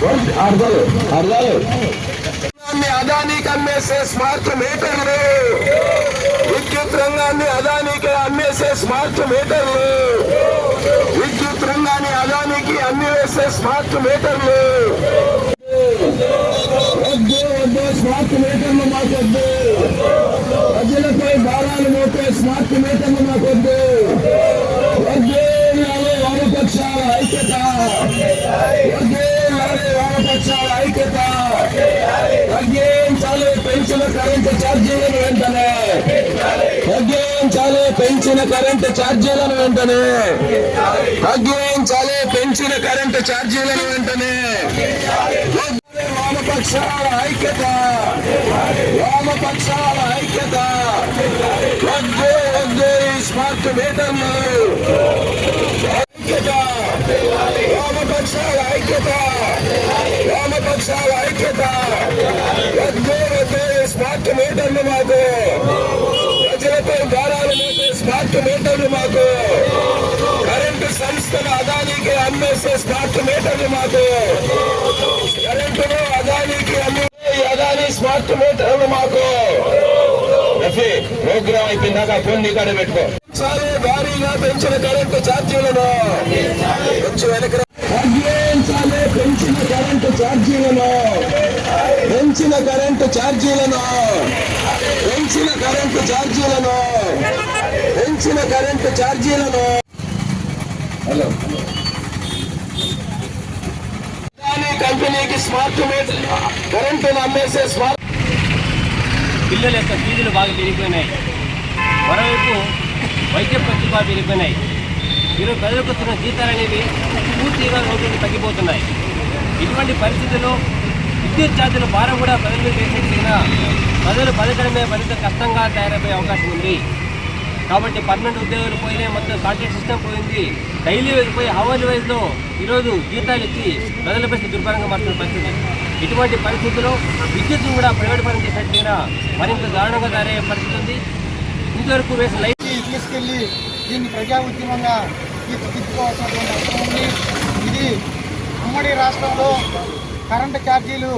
అర్థాలు అర్థాలు అదానికి అమ్మేసే స్మార్ట్ మీటర్లు విద్యుత్ రంగాన్ని అదానికి అమ్మేసే స్మార్ట్ మీటర్లు విద్యుత్ రంగాన్ని అదానికి అమ్మివేసే స్మార్ట్ మీటర్లు వద్దు వద్దు స్మార్ట్ మీటర్లు మాకొద్దు ప్రజలపై భారాలు మోపే స్మార్ట్ మీటర్లు మాకొద్దు కరెంటు ఛార్జీలను వెంటనే. తగ్గించాలి పెంచిన కరెంటు ఛార్జీలను వెంటనే. తగ్గించాలి పెంచిన కరెంటు ఛార్జీలను వెంటనే. వామపక్షాల ఐక్యత. వామపక్షాల ఐక్యత. వద్దు వద్దు స్మార్ట్ మీటర్లు. ఐక్యత. వామపక్షాల ఐక్యత. వామపక్షాల ఐక్యత. వద్దు మీటర్లు మాకు. ప్రజలపై భారాలు మోసే స్మార్ట్ మీటర్లు మాకు. కరెంటు సంస్థలు అదానికి అమ్మేసే స్మార్ట్ మీటర్లు మాకు. కరెంటును అదానికి అమ్మే ఈ అదాని స్మార్ట్ మీటర్లు మాకు. రఫీ ప్రోగ్రామ్ అయిపోయిందాక ఫోన్ నీ కాడ పెట్టుకో. చాలా భారీగా పెంచిన కరెంటు ఛార్జీలను. కొంచెం వెనక రా. తగ్గించాలి పెంచిన కరెంటు ఛార్జీలను. పెంచిన కరెంటు ఛార్జీలను. పెంచిన కరెంటు ఛార్జీలను. పెంచిన కరెంటు ఛార్జీలను. హలో. కంపెనీకి స్మార్ట్ మీటర్ కరెంటును అమ్మేసే స్మార్ట్ పిల్లల యొక్క ఫీజులు బాగా పెరిగిపోయినాయి. మరోవైపు వైద్య ఖర్చు బాగా పెరిగిపోయినాయి. ఈరోజు ప్రజలకు వస్తున్న జీతాలు అనేవి పూర్తిగా రోజుకి తగ్గిపోతున్నాయి. ఇటువంటి పరిస్థితుల్లో విద్యుత్ ఛార్జీల భారం కూడా ప్రజల మీద వేసేసిన ప్రజలు బతకడమే మరింత కష్టంగా తయారైపోయే అవకాశం ఉంది. కాబట్టి పర్మనెంట్ ఉద్యోగులు పోయినాయి మొత్తం కాంట్రాక్ట్ సిస్టమ్ పోయింది. డైలీ వైజ్ పోయి అవర్లీ వైజ్లో ఈరోజు జీతాలు ఇచ్చి ప్రజల పరిస్థితి దుర్భరంగా మారుతున్న పరిస్థితి. ఇటువంటి పరిస్థితుల్లో విద్యుత్ను కూడా ప్రైవేట్ పరం చేసేట్టుగా మరింత దారుణంగా తయారయ్యే పరిస్థితి ఉంది. ఇంతవరకు వేసిన లైట్ తీసుకెళ్ళి దీన్ని ప్రజా ఉద్యమంగా తీర్చిదిద్దుకోవాల్సినటువంటి అవసరం ఉంది. ఇది ఉమ్మడి రాష్ట్రంలో కరెంటు ఛార్జీలు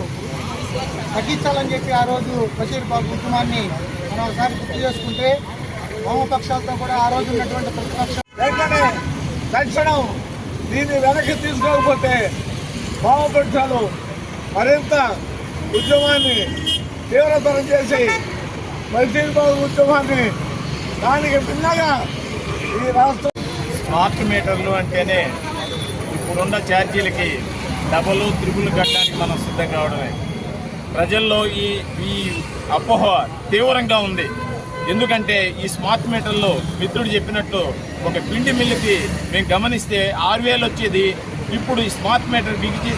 తగ్గించాలని చెప్పి ఆ రోజు బషీర్ బాబు ఉద్యమాన్ని మనం ఒకసారి గుర్తు చేసుకుంటే వామపక్షాలతో కూడా ఆ రోజు ఉన్నటువంటి ప్రతిపక్షం వెంటనే తక్షణం దీన్ని వెనక్కి తీసుకోకపోతే వామపక్షాలు మరింత ఉద్యమాన్ని తీవ్రతరం చేసి మసీద్ బాబు ఉద్యమాన్ని దానికి భిన్నగా ఈ రాష్ట్రం స్మార్ట్ మీటర్లు అంటేనే ఇప్పుడున్న ఛార్జీలకి డబుల్ త్రిబుల్ కట్టడానికి మనం సిద్ధం కావడమే. ప్రజల్లో ఈ ఈ అపోహ తీవ్రంగా ఉంది. ఎందుకంటే ఈ స్మార్ట్ మీటర్లో మిత్రుడు చెప్పినట్లు ఒక పిండి మిల్లుకి మేము గమనిస్తే ఆరు వేలు వచ్చేది. ఇప్పుడు ఈ స్మార్ట్ మీటర్ బిగిచి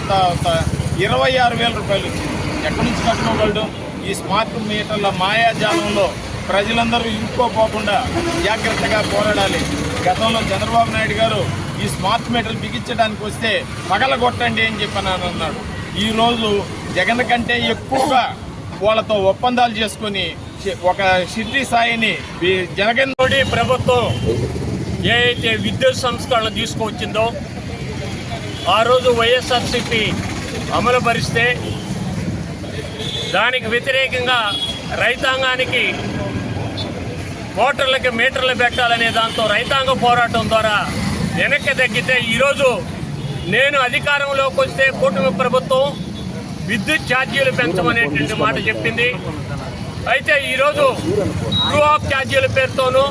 ఇరవై ఆరు వేల రూపాయలు వచ్చింది. ఎక్కడి నుంచి కట్టుకోగలడం? ఈ స్మార్ట్ మీటర్ల మాయాజాలంలో ప్రజలందరూ ఇరుక్కోపోకుండా జాగ్రత్తగా పోరాడాలి. గతంలో చంద్రబాబు నాయుడు గారు ఈ స్మార్ట్ మీటర్లు బిగించడానికి వస్తే పగలగొట్టండి అని చెప్పి అని అన్నాడు. ఈ జగన్ కంటే ఎక్కువగా వాళ్ళతో ఒప్పందాలు చేసుకొని ఒక షిర్డీ సాయిని జగన్ మోడీ ప్రభుత్వం ఏ అయితే విద్యుత్ సంస్కరణ తీసుకువచ్చిందో ఆ రోజు వైఎస్ఆర్సిపి అమలు పరిస్తే దానికి వ్యతిరేకంగా రైతాంగానికి మోటార్లకి మీటర్లు పెట్టాలనే దాంతో రైతాంగ పోరాటం ద్వారా వెనక్కి తగ్గితే ఈరోజు నేను అధికారంలోకి వస్తే కూటమి ప్రభుత్వం విద్యుత్ ఛార్జీలు పెంచమనేటువంటి మాట చెప్పింది. అయితే ఈరోజు ట్రూ ఆఫ్ ఛార్జీల పేరుతోనూ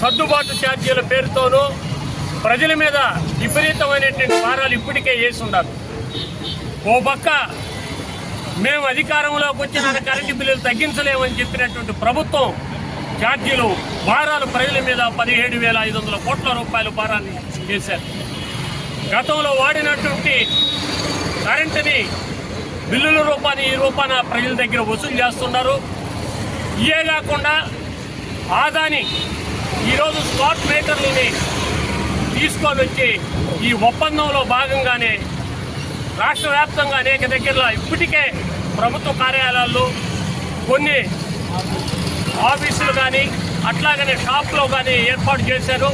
సర్దుబాటు ఛార్జీల పేరుతోనూ ప్రజల మీద విపరీతమైనటువంటి భారాలు ఇప్పటికే వేసి ఉండాలి ఓ పక్క మేము అధికారంలోకి వచ్చిన కరెంటు బిల్లులు తగ్గించలేమని చెప్పినటువంటి ప్రభుత్వం ఛార్జీలు భారాలు ప్రజల మీద పదిహేడు వేల ఐదు వందల కోట్ల రూపాయల భారాన్ని వేశారు. గతంలో వాడినటువంటి కరెంటుని బిల్లుల రూపాన్ని ఈ రూపాన ప్రజల దగ్గర వసూలు చేస్తున్నారు. ఇవే కాకుండా ఆదాని ఈరోజు స్మార్ట్ మీటర్లని తీసుకొని వచ్చి ఈ ఒప్పందంలో భాగంగానే రాష్ట్ర వ్యాప్తంగా అనేక దగ్గరలో ఇప్పటికే ప్రభుత్వ కార్యాలయాల్లో కొన్ని ఆఫీసులు కానీ అట్లాగనే షాప్లో కానీ ఏర్పాటు చేశారు.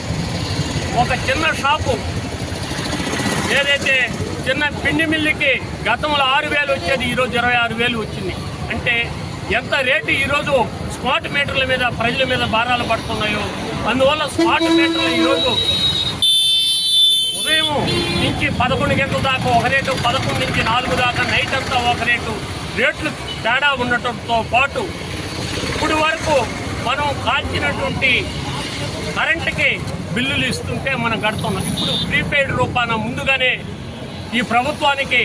ఒక చిన్న షాపు. ఏదైతే చిన్న పిండి మిల్లుకి గతంలో ఆరు వేలు వచ్చేది ఈరోజు ఇరవై ఆరు వేలు వచ్చింది. అంటే ఎంత రేటు ఈరోజు స్మార్ట్ మీటర్ల మీద ప్రజల మీద భారాలు పడుతున్నాయో. అందువల్ల స్మార్ట్ మీటర్లు ఈరోజు ఉదయం నుంచి పదకొండు గంటల దాకా ఒక రేటు పదకొండు నుంచి నాలుగు దాకా నైట్ అంతా ఒక రేటు. రేట్లు తేడా ఉండటంతో పాటు ఇప్పుడు వరకు మనం కాల్చినటువంటి కరెంటుకి బిల్లులు ఇస్తుంటే మనం కడుతున్నాం. ఇప్పుడు ప్రీపెయిడ్ రూపాన ముందుగానే ఈ ప్రభుత్వానికి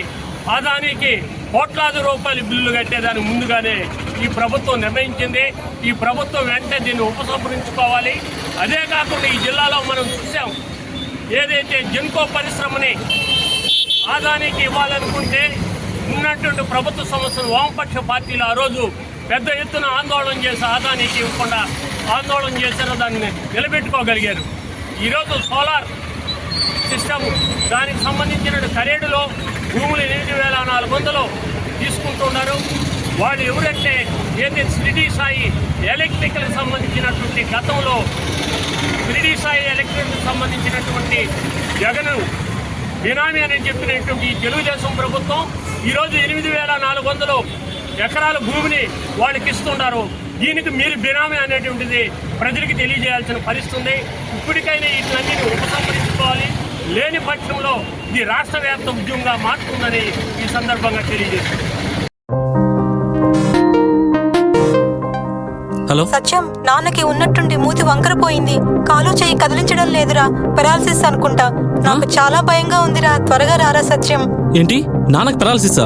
ఆదానికి కోట్లాది రూపాయలు బిల్లులు కట్టేదాన్ని ముందుగానే ఈ ప్రభుత్వం నిర్ణయించింది. ఈ ప్రభుత్వం వెంటనే దీన్ని ఉపసంహరించుకోవాలి. అదే కాకుండా ఈ జిల్లాలో మనం చూసాం ఏదైతే జెన్కో పరిశ్రమని ఆదానికి ఇవ్వాలనుకుంటే ఉన్నటువంటి ప్రభుత్వ సంస్థలు వామపక్ష పార్టీలు ఆ రోజు పెద్ద ఎత్తున ఆందోళన చేసి ఆదానికి ఇవ్వకుండా ఆందోళన చేశారు దాన్ని నిలబెట్టుకోగలిగారు. ఈరోజు సోలార్ సిస్టమ్ దానికి సంబంధించిన కరేడులో భూములు ఎనిమిది వేల నాలుగు వందలు తీసుకుంటున్నారు. వాళ్ళు ఎవరంటే ఏది? శ్రీడి సాయి ఎలక్ట్రికల్ సంబంధించినటువంటి గతంలో శ్రీడి సాయి ఎలక్ట్రికల్ సంబంధించినటువంటి జగన్ బినామీ అని చెప్పినటువంటి తెలుగుదేశం ప్రభుత్వం ఈరోజు ఎనిమిది వేల నాలుగు వందలు ఎకరాల భూమిని వాళ్ళకి ఇస్తున్నారు దీనికి మీరు బినామీ అనేటువంటిది ప్రజలకు తెలియజేయాల్సిన పరిస్థితి ఉంది. ఇప్పటికైనా వీటిలన్నీ ఉపసంహరించుకోవాలి. లేని పక్షంలో ఇది రాష్ట్ర వ్యాప్త ఉద్యమంగా మారుతుందని ఈ సందర్భంగా తెలియజేస్తుంది హలో? సత్యం నాన్నకి ఉన్నట్టుండి మూతి వంకరపోయింది కాలు చేయి కదిలించడం లేదురా పెరాలసిస్ అనుకుంటా. నాకు చాలా భయంగా ఉందిరా త్వరగా రారా సత్యం. ఏంటి? నాన్నకు పెరాలసిసా?